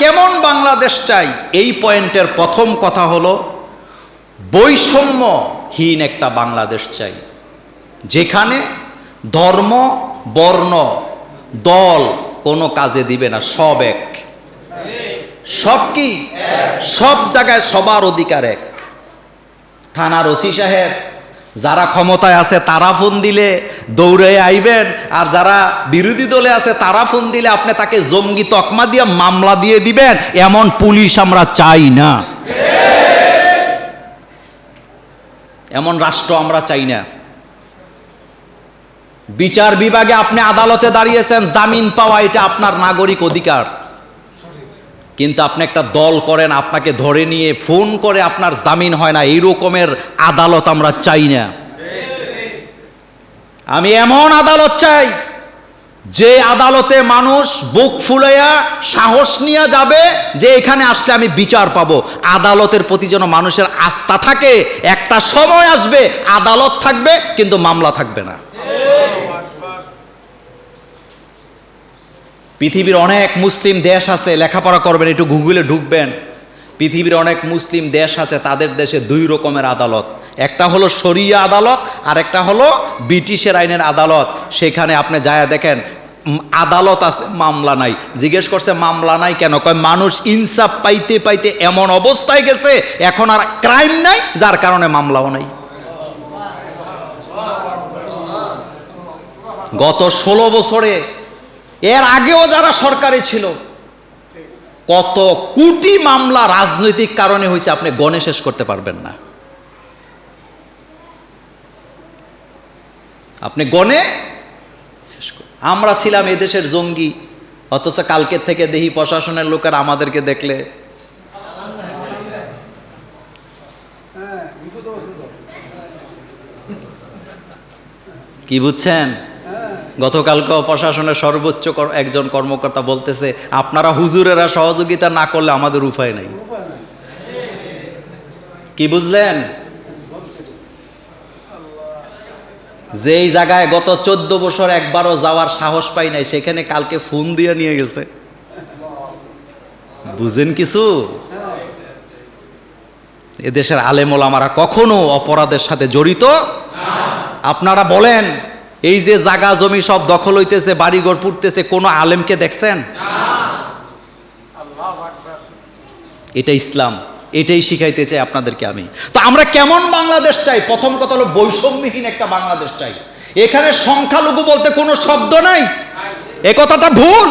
কেমন বাংলাদেশ চাই? এই পয়েন্টের প্রথম কথা হলো, বৈষম্যহীন একটা বাংলাদেশ চাই, যেখানে ধর্ম, বর্ণ, দল কোনো কাজে দিবে না, সব এক। সব কি? সব জায়গায় সবার অধিকার এক। থানার ওসি সাহেব যারা ক্ষমতায় আছে তারা ফোন দিলে দৌড়ে আইবেন, আর যারা বিরোধী দলে আছে তারা ফোন দিলে আপনি তাকে জঙ্গি তকমা দিয়ে মামলা দিয়ে দিবেন, এমন পুলিশ আমরা চাই না। এমন রাষ্ট্র আমরা চাই না। বিচার বিভাগে আপনি আদালতে দাঁড়িয়েছেন, জামিন পাওয়া এটা আপনার নাগরিক অধিকার। কিন্তু আপনি একটা দল করেন, আপনাকে ধরে নিয়ে ফোন করে আপনার জামিন হয় না, এই রকমের আদালত আমরা চাই না। আমি এমন আদালত চাই, যে আদালতে মানুষ বুক ফুলাইয়া সাহস নিয়ে যাবে যে এখানে আসলে আমি বিচার পাবো। আদালতের প্রতি যেন মানুষের আস্থা থাকে, একটা সময় আসবে, আদালত থাকবে, কিন্তু মামলা থাকবে না। পৃথিবীর অনেক মুসলিম দেশ আছে, লেখাপড়া করবেন, একটু গুগলে ঢুকবেন। পৃথিবীর অনেক মুসলিম দেশ আছে, তাদের দেশে দুই রকমের আদালত। একটা হলো শরিয়া আদালত আর একটা হলো ব্রিটিশের আইনের আদালত। সেখানে আপনি যায় দেখেন আদালত আছে, মামলা নাই। জিজ্ঞেস করছে, মামলা নাই কেন? কয়, মানুষ ইনসাফ পাইতে পাইতে এমন অবস্থায় গেছে, এখন আর ক্রাইম নাই, যার কারণে মামলাও নাই। গত ষোলো বছরে এর আগেও যারা সরকারে ছিল, কত কোটি মামলা রাজনৈতিক কারণে হয়েছে, আপনি গণে শেষ করতে পারবেন না। আপনি গণে আমরা ছিলাম এদেশের জঙ্গি, অথচ কালকের থেকে দেখি প্রশাসনের লোকেরা আমাদেরকে দেখলে। কি বুঝছেন? গতকালকেও প্রশাসনের সর্বোচ্চ একজন কর্মকর্তা বলতেছে, আপনারা হুজুরেরা সহযোগিতা না করলে আমাদের উপায় নাই। কি বুঝলেন? যেই জায়গায় গত চোদ্দ বছর একবারও যাওয়ার সাহস পাই নাই, সেখানে কালকে ফোন দিয়ে নিয়ে গেছে। বুঝেন কিছু? এদেশের আলেমোলামারা কখনো অপরাধের সাথে জড়িত? আপনারা বলেন। এই যে জাগা জমি সব দখল হইতেছে বাড়িঘর পুড়তেছে কোনো আলেমকে দেখছেন? এটা ইসলাম এটাই শিখাইতে চাই আপনাদেরকে আমি। তো আমরা কেমন বাংলাদেশ চাই? প্রথম কথা হলো বৈষম্যহীন একটা বাংলাদেশ চাই। এখানে সংখ্যালঘু বলতে কোনো শব্দ নাই? এ কথাটা ভুল।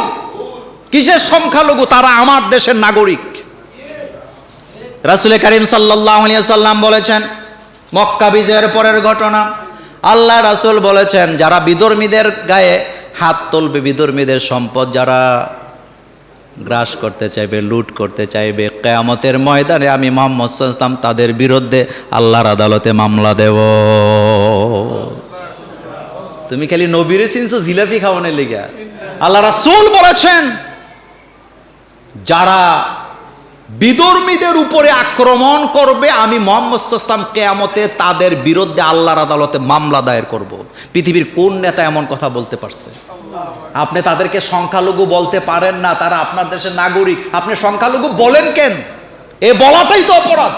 কিসের সংখ্যালঘু? তারা আমার দেশের নাগরিক। রাসুল করিম সাল্লাহ সাল্লাম বলেছেন মক্কা বিজয়ের পরের ঘটনা। আল্লাহ রাসুল বলেছেন, যারা বিধর্মীদের গায়ে হাত তুলবে, বিধর্মীদের সম্পদ যারা গ্রাস করতে চাইবে, লুট করতে চাইবে, কেয়ামতের ময়দানে আমি মোহাম্মদ ইসলাম তাদের বিরুদ্ধে আল্লাহর আদালতে মামলা দেব। তুমি খালি নবীরে চিনছো, জিলাপি খাওয়ানোর লেগা আল্লাহ রাসুল বলেছেন, যারা বিধর্মীদের উপরে আক্রমণ করবে, আমি মোহাম্মদ ইসলাম কেয়ামতে তাদের বিরুদ্ধে আল্লাহর আদালতে মামলা দায়ের করব। পৃথিবীর কোন নেতা এমন কথা বলতে পারছে? আপনি তাদেরকে সংখ্যালঘু বলতে পারেন না, তারা আপনার দেশের নাগরিক। আপনি সংখ্যালঘু বলেন কেন? এ বলাটাই তো অপরাধ।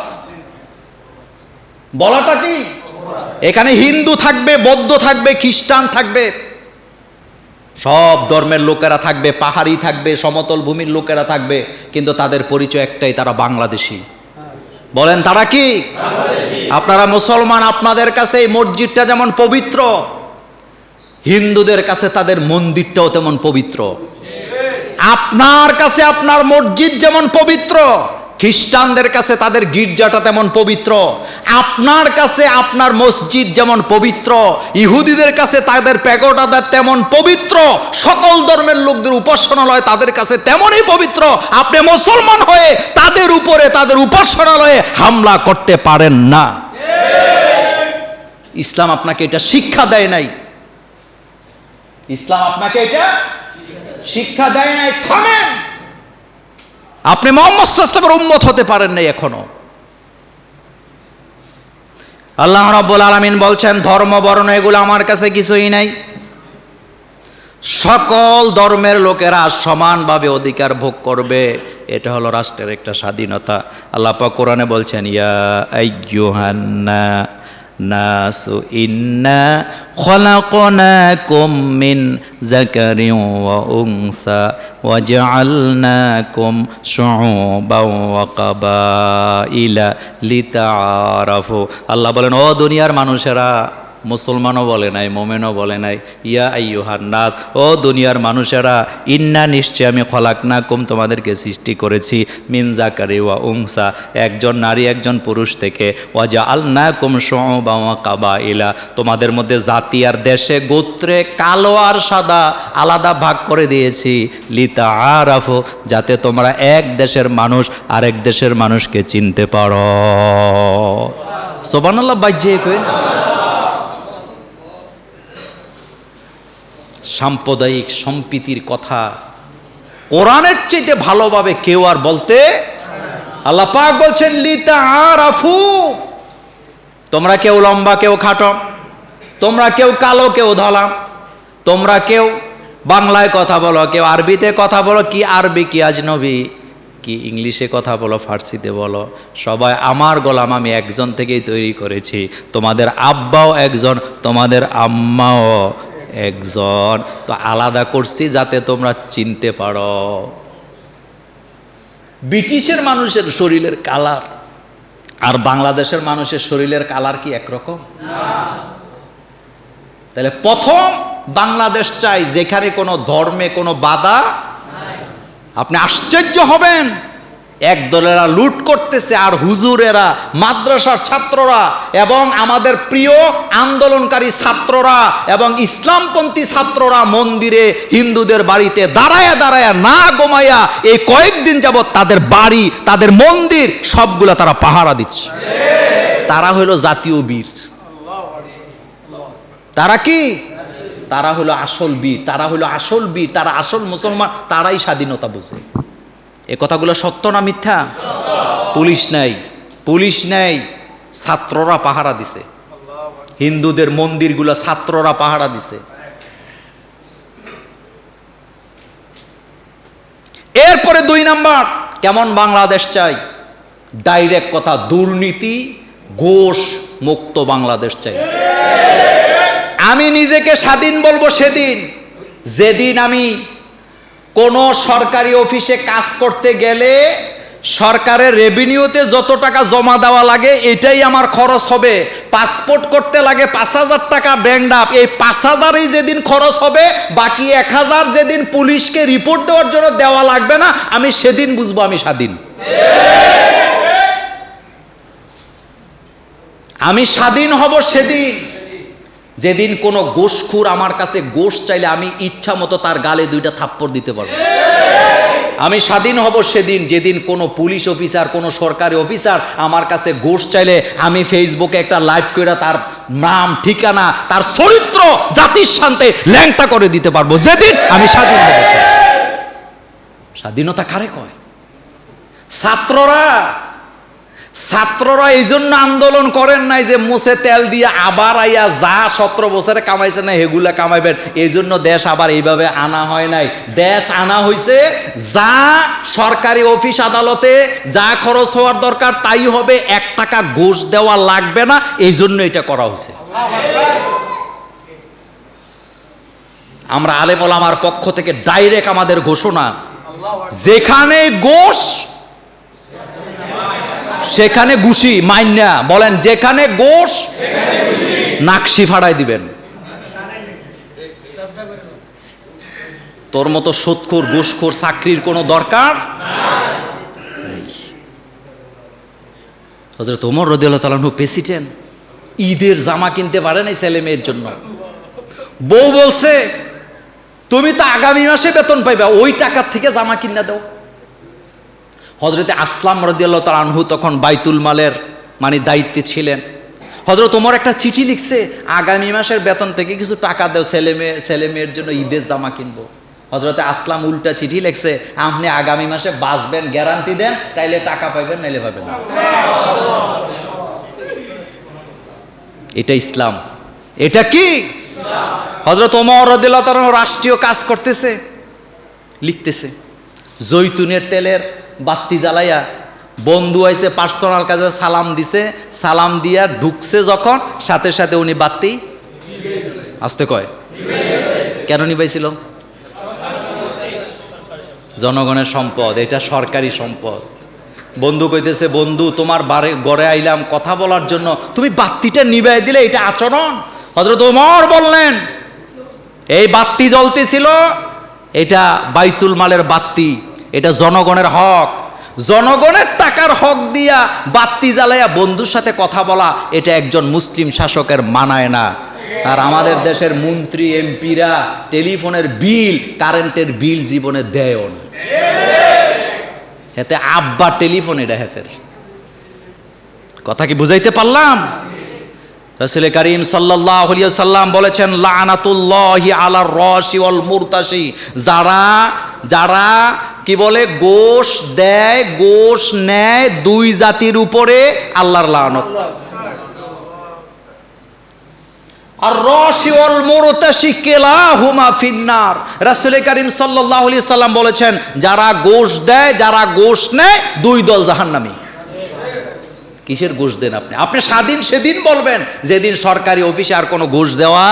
বলাটা কি? এখানে হিন্দু থাকবে, বৌদ্ধ থাকবে, খ্রিস্টান থাকবে। সব ধর্মের লোকেরা থাকবে পাহাড়ি থাকবে সমতল ভূমির লোকেরা থাকবে কিন্তু তাদের পরিচয় একটাই তারা বাংলাদেশি। বলেন তারা কি? আপনারা মুসলমান আপনাদের কাছে এই মসজিদটা যেমন পবিত্র হিন্দুদের কাছে তাদের মন্দিরটাও তেমন পবিত্র। আপনার কাছে আপনার মসজিদ যেমন পবিত্র খ্রিস্টানদের কাছে তাদের গির্জাটা তেমন পবিত্র। আপনার কাছে আপনার মসজিদ যেমন পবিত্র, ইহুদিদের কাছে তাদের প্যাগোটাদের তেমন পবিত্র, সকল ধর্মের লোকদের উপাসনালয় তাদের কাছে তেমনই পবিত্র। আপনি মুসলমান হয়ে তাদের উপরে, তাদের উপাসনালয়ে হামলা করতে পারেন না। ইসলাম আপনাকে এটা শিক্ষা দেয় নাই। ইসলাম আপনাকে এটা শিক্ষা দেয় নাই। থামেন। আপনি মোহাম্মদ সাস্তাবের উম্মত হতে পারেন নাই এখনও। আল্লাহ রাব্বুল আলামিন বলছেন, ধর্ম, বর্ণ এগুলো আমার কাছে কিছুই নাই। সকল ধর্মের লোকেরা সমানভাবে অধিকার ভোগ করবে। এটা হলো রাষ্ট্রের একটা স্বাধীনতা। আল্লাহ কোরআনে বলছেন, ইয়া আইয়ুহান্না নাসু إنا خلقناكم من ذكر ওয়া وجعلناكم شعوبا وقبائل لتعارفوا الله বলেন ও দুনিয়ার মানুষেরা মুসলমানও বলে নাই, মোমেনও বলে নাই, ইয়া আইয়ুহান নাস, ও দুনিয়ার মানুষেরা, ইন্না নিশ্চয় আমি খলাক না কুম তোমাদেরকে সৃষ্টি করেছি, মিন জাকারি ওয়া উংসা একজন নারী, একজন পুরুষ থেকে ওয়াজা আল না কুম বাবা কাবা ইলা তোমাদের মধ্যে জাতি আর দেশে গোত্রে কালো আর সাদা আলাদা ভাগ করে দিয়েছি লিতা আরাফো যাতে তোমরা এক দেশের মানুষ আরেক দেশের মানুষকে চিনতে পারো। সোবানাল্লাহ বাজ্যে কই? সাম্প্রদায়িক সম্প্রীতির কথা কোরআনের চাইতে ভালোভাবে কেউ আর বলতে আল্লাহ পাক বলছেন লিতা আর আফু তোমরা কেউ লম্বা, কেউ খাটো, তোমরা কেউ কালো, কেউ ধলা, তোমরা কেউ বাংলায় কথা বলো, কেউ আরবিতে কথা বলো, কি আরবি, কি আজনবী, কি ইংলিশে কথা বলো, ফার্সিতে বলো। সবাই, আমার গোলাম আমি একজন থেকেই তৈরি করেছি। তোমাদের আব্বাও একজন, তোমাদের আম্মাও একজন। তো আলাদা করছি যাতে তোমরা চিনতে পারো। ব্রিটিশের মানুষের শরীরের কালার আর বাংলাদেশের মানুষের শরীরের কালার কি একরকম? তাহলে প্রথম বাংলাদেশ চাই যেখানে কোনো ধর্মে কোনো বাধা আপনি আশ্চর্য হবেন। এক দলেরা লুট করতেছে আর হুজুরেরা, মাদ্রাসার ছাত্ররা এবং আমাদের প্রিয় আন্দোলনকারী ছাত্ররা এবং ইসলামপন্থী ছাত্ররা মন্দিরে হিন্দুদের বাড়িতে দাঁড়ায়া দাঁড়ায়া না গোমাইয়া এই কয়েকদিন যাবৎ তাদের বাড়ি, তাদের মন্দির, সবগুলা তারা পাহারা দিচ্ছে। তারা হলো জাতীয় বীর। তারা কি? তারা হলো আসল বীর। তারা হলো আসল বীর, তারা আসল মুসলমান, তারাই স্বাধীনতা বোঝে। এ কথাগুলো সত্য না মিথ্যা? পুলিশ নাই। পুলিশ নেই, ছাত্ররা পাহারা দিছে। হিন্দুদের মন্দিরগুলো ছাত্ররা পাহারা দিছে। এরপরে দুই নাম্বার, কেমন বাংলাদেশ চাই? ডাইরেক্ট কথা, দুর্নীতি ঘোষ মুক্ত বাংলাদেশ চাই। আমি নিজেকে স্বাধীন বলব সেদিন। যেদিন আমি কোনো সরকারি অফিসে কাজ করতে গেলে সরকারের রেভিনিউতে যত টাকা জমা দেওয়া লাগে, এটাই আমার খরচ হবে। পাসপোর্ট করতে লাগে পাঁচ হাজার টাকা ব্যাংক আপ এই পাঁচ হাজারই যেদিন খরচ হবে, বাকি এক হাজার যেদিন পুলিশকে রিপোর্ট দেওয়ার জন্য দেওয়া লাগবে না, আমি সেদিন বুঝব আমি স্বাধীন। আমি স্বাধীন হব সেদিন। যেদিন কোনো গোশখুর আমার কাছে গোশ চাইলে আমি ইচ্ছা মতো তার গালে দুইটা থাপ্পড় দিতে পারব। আমি স্বাধীন হব সেদিন যেদিন কোনো পুলিশ অফিসার, কোনো সরকারি অফিসার আমার কাছে গোশ চাইলে আমি ফেসবুকে একটা লাইভ করে তার নাম, ঠিকানা, তার চরিত্র, জাতির শান্তে ল্যাংটা করে দিতে পারব। যেদিন আমি স্বাধীন হব স্বাধীনতা কারে কয়? ছাত্ররা ছাত্ররা এই জন্য আন্দোলন করেন নাই যে মুছে তেল দিয়ে আবার আইয়া যা সতেরো বছরে কামাইছে না হেগুলা কামাইবেন। এই জন্য দেশ আবার এইভাবে আনা হয় নাই। দেশ আনা হয়েছে যা সরকারি অফিস আদালতে যা খরচ হওয়ার দরকার তাই হবে, এক টাকা ঘুষ দেওয়া লাগবে না এই জন্য এটা করা হয়েছে আমরা আলেমল আমার পক্ষ থেকে ডাইরেক্ট আমাদের ঘোষণা, যেখানে গোশ সেখানে গুছি মাইন্যা, বলেন, যেখানে গোশ, নাকশি ফাড়াই দিবেন। তোর মতো সুৎখোর ঘুষখোর চাকরির কোনো দরকার হজরত ওমর রদিয়াল্লাহ তালাহু প্রেসিডেন্ট, ঈদের জামা কিনতে পারে নাই ছেলে মেয়ের জন্য। বউ বলছে, তুমি তো আগামী মাসে বেতন পাইবা, ওই টাকার থেকে জামা কিনা দাও। হজরতে আসলাম রদিয়াল্লাহ তাল আনহু তখন বাইতুল মালের মানে দায়িত্বে ছিলেন। হজরত তোমার একটা চিঠি লিখছে, আগামী মাসের বেতন থেকে কিছু টাকা দেও, ছেলে মেয়ে, ছেলে মেয়ের জন্য ঈদের জামা কিনবো। হজরতে আসলাম উল্টা চিঠি লিখছে, আপনি আগামী মাসে বাঁচবেন, গ্যারান্টি দেন, তাইলে টাকা পাইবেন, নাইলে পাবেন এটা ইসলাম। এটা কি? হজরত ওমর রদিল্লাহ তাআলা রাষ্ট্রীয় কাজ করতেছে, লিখতেছে, জৈতুনের তেলের বাতি জ্বালাইয়া, বন্ধু আইসে পার্সোনাল কাজে সালাম দিছে, সালাম দিয়া ঢুকছে যখন, সাথে সাথে উনি বাত্তি আসতে কয়। কেন নিবাইছিল? জনগণের সম্পদ, এটা সরকারি সম্পদ। বন্ধু কইতেছে, বন্ধু, তোমার বাড়ি গড়ে আইলাম, কথা বলার জন্য। তুমি বাত্তিটা নিবাই দিলে, এটা আচরণ? হজরত ওমর বললেন, এই বাত্তি জ্বলতেছিল, এটা বাইতুল মালের বাত্তি এটা জনগণের হক। জনগণের টাকার হক দিয়া বাত্তি জ্বালাইয়া বন্ধুর সাথে কথা বলা, এটা একজন মুসলিম শাসকের মানায় না। আর আমাদের দেশের মন্ত্রী, এমপিরা টেলিফোনের বিল, কারেন্টের বিল জীবনে দেয়ও না। হেতে আব্বা টেলিফোন এটা হেতের। কথা কি বুঝাইতে পারলাম? রসুল করিম সাল্লাহ সাল্লাম বলেছেন, লানাতুল্লাহি আলা রসি ওয়াল মুরতাসি যারা যারা কি বলে? গোশ দেয়, গোশ নেয় দুই জাতির উপরে আল্লাহর লানত। আর রসি ওয়াল মুরতাসি কেলাহুমা ফিন্নার। রাসূল করিম সাল্লাল্লাহু আলাইহি সাল্লাম বলেছেন, যারা গোশ দেয়, যারা গোশ নেয়, দুই দল জাহান্নামী। কিসের ঘুষ দেন আপনি? আপনি স্বাধীন সেদিন বলবেন, যেদিন সরকারি অফিসে আর কোনো ঘুষ দেওয়া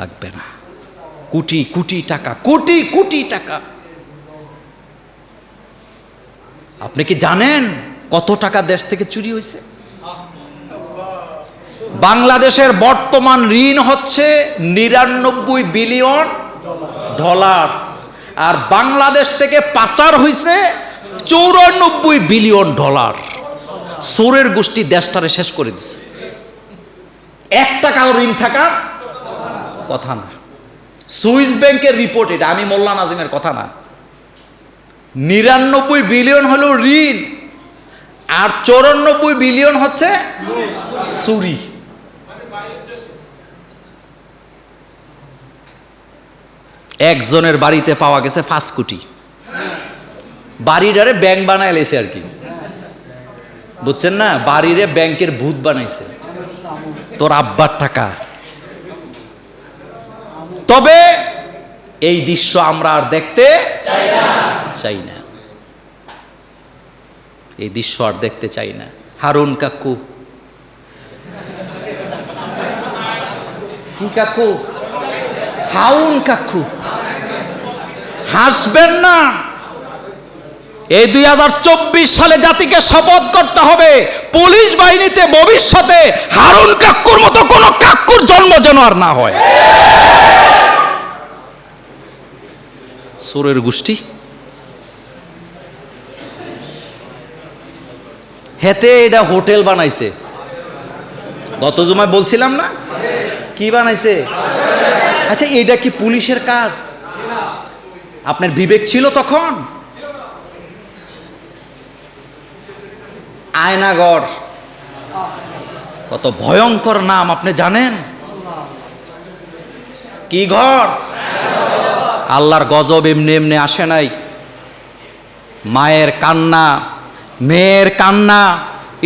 লাগবে না। কোটি কোটি টাকা, কোটি কোটি টাকা। আপনি কি জানেন কত টাকা দেশ থেকে চুরি হয়েছে? বাংলাদেশের বর্তমান ঋণ হচ্ছে নিরানব্বই বিলিয়ন ডলার। আর বাংলাদেশ থেকে পাচার হয়েছে চৌরানব্বই বিলিয়ন ডলার। সোরের গোষ্ঠী দেশটারে শেষ করে দিছে। এক টাকাও ঋণ থাকার কথা না। সুইস ব্যাংকের রিপোর্ট এটা। আমি মোল্লা নাজিমের কথা না। নিরানব্বই বিলিয়ন হলো ঋণ, আর চৌরানব্বই বিলিয়ন হচ্ছে সুরি একজনের বাড়িতে পাওয়া গেছে পাঁচ কোটি। বাড়িটারে ব্যাংক বানায় লেছে আর কি। বুঝছেন না? বাড়িরে ব্যাংকের ভূত বানাইছে। তোর আব্বার টাকা। তবে এই দৃশ্য আমরা আর দেখতে চাই না। এই দৃশ্য আর দেখতে চাই না। হারুন কাকু। কি কাকু? হাউন কাকু। হাসবেন না। এই দুই হাজার চব্বিশ সালে জাতিকে শপথ করতে হবে। পুলিশ বাহিনীতে ভবিষ্যতে হারুন কাক্কুর মতো কোন কাক্কুর জন্ম যেন আর না হয়। সুরের গোষ্ঠী? হেতে এটা হোটেল বানাইছে। গত জমায় বলছিলাম না? কি বানাইছে? আচ্ছা এটা কি পুলিশের কাজ? আপনার বিবেক ছিল তখন? আয়নাগর কত ভয়ঙ্কর নাম, আপনি জানেন? কি ঘর? আল্লাহর গজব এমনি এমনি আসে নাই। মায়ের কান্না, মেয়ের কান্না,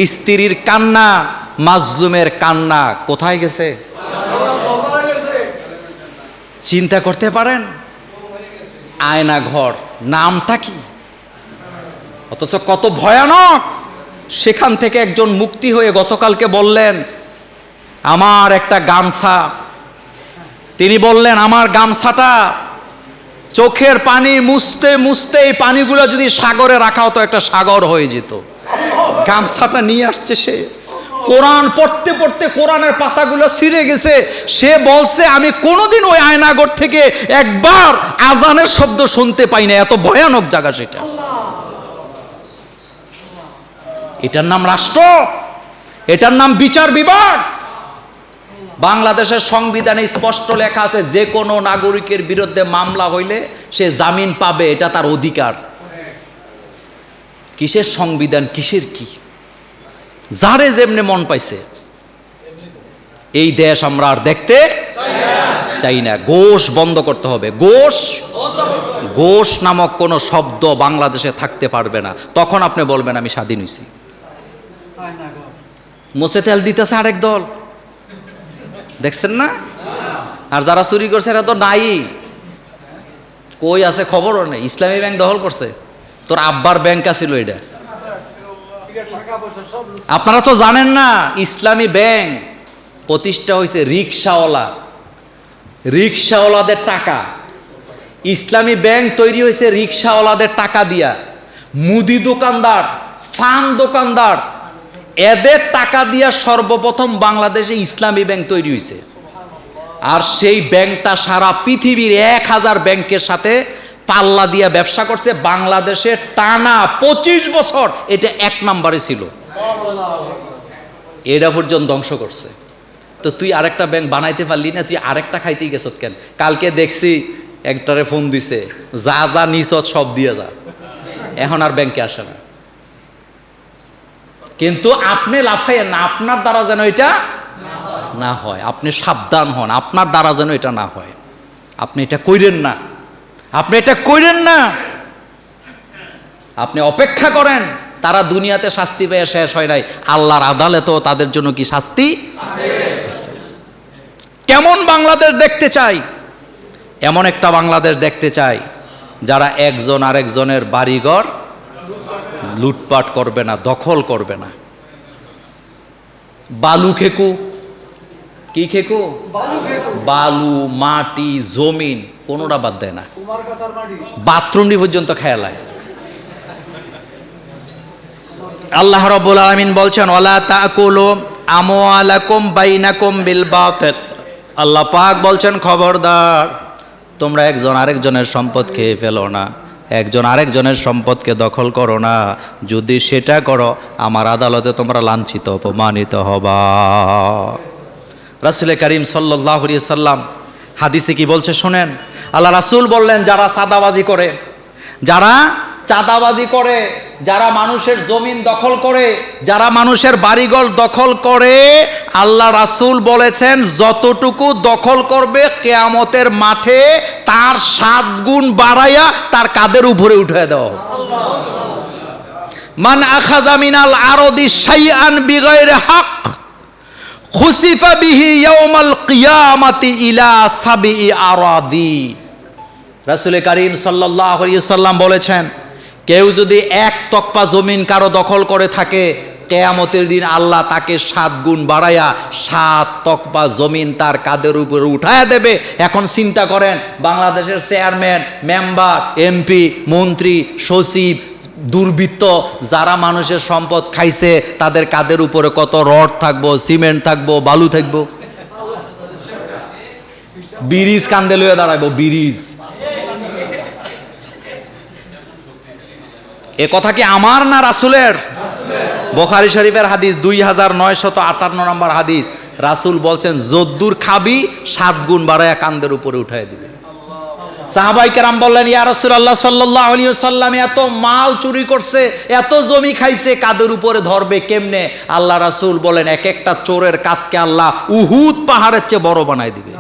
স্ত্রীর কান্না, মাজলুমের কান্না, কোথায় গেছে? চিন্তা করতে পারেন? আয়না ঘর নামটা কি? অথচ কত ভয়ানক! সেখান থেকে একজন মুক্তি হয়ে গতকালকে বললেন, আমার একটা গামছা। তিনি বললেন, আমার গামছাটা চোখের পানি মুছতে মুছতে এই পানিগুলো যদি সাগরে রাখা হতো, একটা সাগর হয়ে যেত। গামছাটা নিয়ে আসছে সে। কোরআন পড়তে পড়তে কোরআনের পাতাগুলো ছিঁড়ে গেছে। সে বলছে, আমি কোনোদিন ওই আয়নাগর থেকে একবার আজানের শব্দ শুনতে পাই না। এত ভয়ানক জায়গা সেটা। এটার নাম রাষ্ট্র, এটার নাম বিচার বিভাগ। বাংলাদেশের সংবিধানে স্পষ্ট লেখা আছে, যে কোনো নাগরিকের বিরুদ্ধে মামলা হইলে সে জামিন পাবে, এটা তার অধিকার। কিসের সংবিধান, কিসের কি? যারে যেমনে মন পাইছে। এই দেশ আমরা আর দেখতে চাই না। গোশ বন্ধ করতে হবে। গোশ গোশ নামক কোনো শব্দ বাংলাদেশে থাকতে পারবে না। তখন আপনি বলবেন, আমি স্বাধীন হয়েছি মোসে তেল দিতেছে আরেক দল। দেখছেন না? আর যারা চুরি করছে এরা তো নাই। কই আছে খবরও নেই। ইসলামী ব্যাংক দখল করছে। তোর আব্বার ব্যাংক আছিল এটা। আপনারা তো জানেন না, ইসলামী ব্যাংক প্রতিষ্ঠা হয়েছে রিক্সাওয়ালা। রিক্সাওয়ালাদের টাকা। ইসলামী ব্যাংক তৈরি হয়েছে রিক্সাওয়ালাদের টাকা দিয়া। মুদি দোকানদার, ফান দোকানদার এদের টাকা দিয়া সর্বপ্রথম বাংলাদেশে ইসলামী ব্যাংক তৈরি হয়েছে আর সেই ব্যাংকটা সারা পৃথিবীর এক হাজার ব্যাংকের সাথে পাল্লা দিয়া ব্যবসা করছে। বাংলাদেশে টানা পঁচিশ বছর এটা এক নম্বরে ছিল। এটা পর্যন্ত ধ্বংস করছে। তো তুই আরেকটা ব্যাংক বানাইতে পারলি না, তুই আরেকটা খাইতেই গেছত কেন? কালকে দেখছি একটারে ফোন দিছে, যা যা নিচত সব দিয়ে যা। এখন আর ব্যাংকে আসে না। কিন্তু আপনি লাফাইয়েন না, আপনার দ্বারা যেন এটা না হয়। আপনি সাবধান হন, আপনার দ্বারা যেন এটা না হয়। আপনি এটা কইরেন না। আপনি এটা কইরেন না। আপনি অপেক্ষা করেন, তারা দুনিয়াতে শাস্তি পেয়ে শেষ হয় নাই। আল্লাহর আদালতেও তাদের জন্য কি শাস্তি আছে। কেমন বাংলাদেশ দেখতে চাই? এমন একটা বাংলাদেশ দেখতে চাই, যারা একজন আরেকজনের বাড়িঘর লুটপাট করবে না দখল করবে না। বালু খেকু। কি খেকু? বালু মাটি জমিন কোনোটা বাদ দেয় না। বাথরুমটি পর্যন্ত খেয়ালায় আল্লাহ রব্বুল আলমিন বলছেন ওলা তাকুলু আমওয়ালাকুম বাইনাকুম বিল বাতিল। আল্লাহ পাক বলছেন খবরদার তোমরা একজন আরেকজনের সম্পদ খেয়ে ফেলো না। একজন আরেকজনের সম্পদকে দখল করো না। যদি সেটা করো, আমার আদালতে তোমরা লাঞ্ছিত, অপমানিত হবা। রাসুল করিম সাল্লাহ সাল্লাম হাদিসে কি বলছে শোনেন? আল্লাহ রাসুল বললেন, যারা সাদাবাজি করে, যারা চাঁদাবাজি করে, যারা মানুষের জমিন দখল করে, যারা মানুষের বাড়িঘর দখল করে আল্লাহ রাসুল বলেছেন, যতটুকু দখল করবে কেয়ামতের মাঠে, তার সাত গুণ বাড়াইয়া তার কাদের উপরে উঠে দাও। মান আখাজা মিনাল আরদি শাইআন বিগাইরে হক, খুসিফা বিহি ইয়াউমাল কিয়ামাতি ইলা সাবিই আরাদি। রাসূল করিম সাল্লাল্লাহু আলাইহি সাল্লাম বলেছেন, কেউ যদি এক তকপা জমিন কারও দখল করে থাকে কেয়ামতের দিন আল্লাহ তাকে সাত গুণ বাড়াইয়া, সাত তকপা জমিন তার কাদের উপরে উঠায়া দেবে। এখন চিন্তা করেন, বাংলাদেশের চেয়ারম্যান, মেম্বার, এমপি, মন্ত্রী, সচিব, দুর্বৃত্ত, যারা মানুষের সম্পদ খাইছে, তাদের কাদের উপরে কত রড থাকব, সিমেন্ট থাকব, বালু থাকব? ব্রিজ কান্দে লইয়া দাঁড়াইবো, ব্রিজ। এ কথা কি আমার না রাসুলের? বোখারি শরীফের হাদিস দুই হাজার নয় শত আটান্ন নম্বর হাদিস। রাসুল বলছেন, যদ্দুর খাবি, সাত গুণ বাড়ায়া কান্দের উপরে উঠাই দিবে। সাহাবাই কেরাম বললেন, ইয়া রাসূলুল্লাহ সাল্লাল্লাহু আলাইহি সাল্লাম এত মাল চুরি করছে, এত জমি খাইছে, কাদের উপরে ধরবে, কেমনে? আল্লাহ রাসূল বলেন, এক একটা চোরের কাতকে আল্লাহ উহুদ পাহাড়ের চেয়ে বড় বানাই দিবে।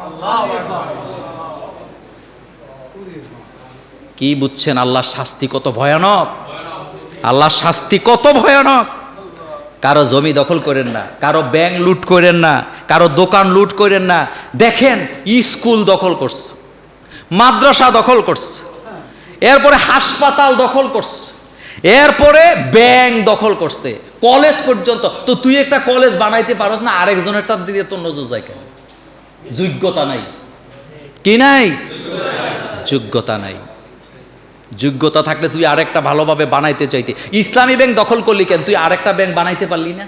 কি বুঝছেন, আল্লাহ শাস্তি কত ভয়ানক? আল্লাহ শাস্তি কত ভয়ানক? কারও জমি দখল করেন না, কারও ব্যাংক লুট করেন না, কারও দোকান লুট করেন না। দেখেন, স্কুল দখল করছে, মাদ্রাসা দখল করছে, এরপরে হাসপাতাল দখল করছে, এরপরে ব্যাংক দখল করছে, কলেজ পর্যন্ত। তো তুই একটা কলেজ বানাইতে পারস না আরেকজনেরটা দিয়ে তোর নজর যায় কেন? যোগ্যতা নাই। কি নাই? যোগ্যতা নাই। যোগ্যতা থাকলে তুই আরেকটা ভালোভাবে বানাইতে চাইতে। ইসলামী ব্যাংক দখল করলি কেন? তুই আরেকটা ব্যাংক বানাইতে পারলি না?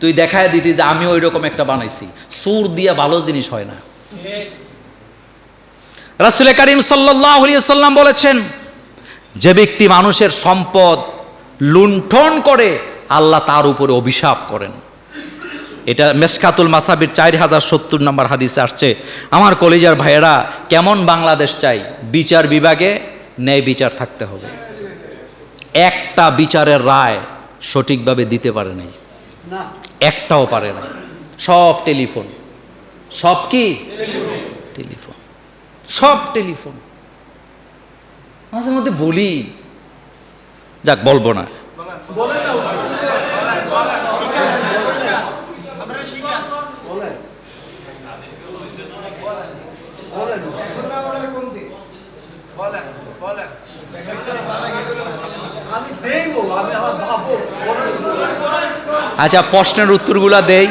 তুই দেখায় দিতি যে আমি ওই রকম একটা বানাইছি। সুর দিয়ে ভালো জিনিস হয় না। রাসুল করিম সাল্লাম বলেছেন যে ব্যক্তি মানুষের সম্পদ লুণ্ঠন করে আল্লাহ তার উপরে অভিশাপ করেন। এটা মেসকাতুল মাসাবির চার হাজার সত্তর নম্বর হাদিসে আসছে। আমার কলেজার ভাইয়েরা কেমন বাংলাদেশ চাই? বিচার বিভাগে ন্যায় বিচার থাকতে হবে। একটা বিচারের রায় সঠিকভাবে দিতে পারে নাই। একটাও পারে না। সব টেলিফোন। সব কি? টেলিফোন। সব টেলিফোন। মাঝে মধ্যে বলি। যাক বলব না। আচ্ছা প্রশ্নের উত্তরগুলা দেই।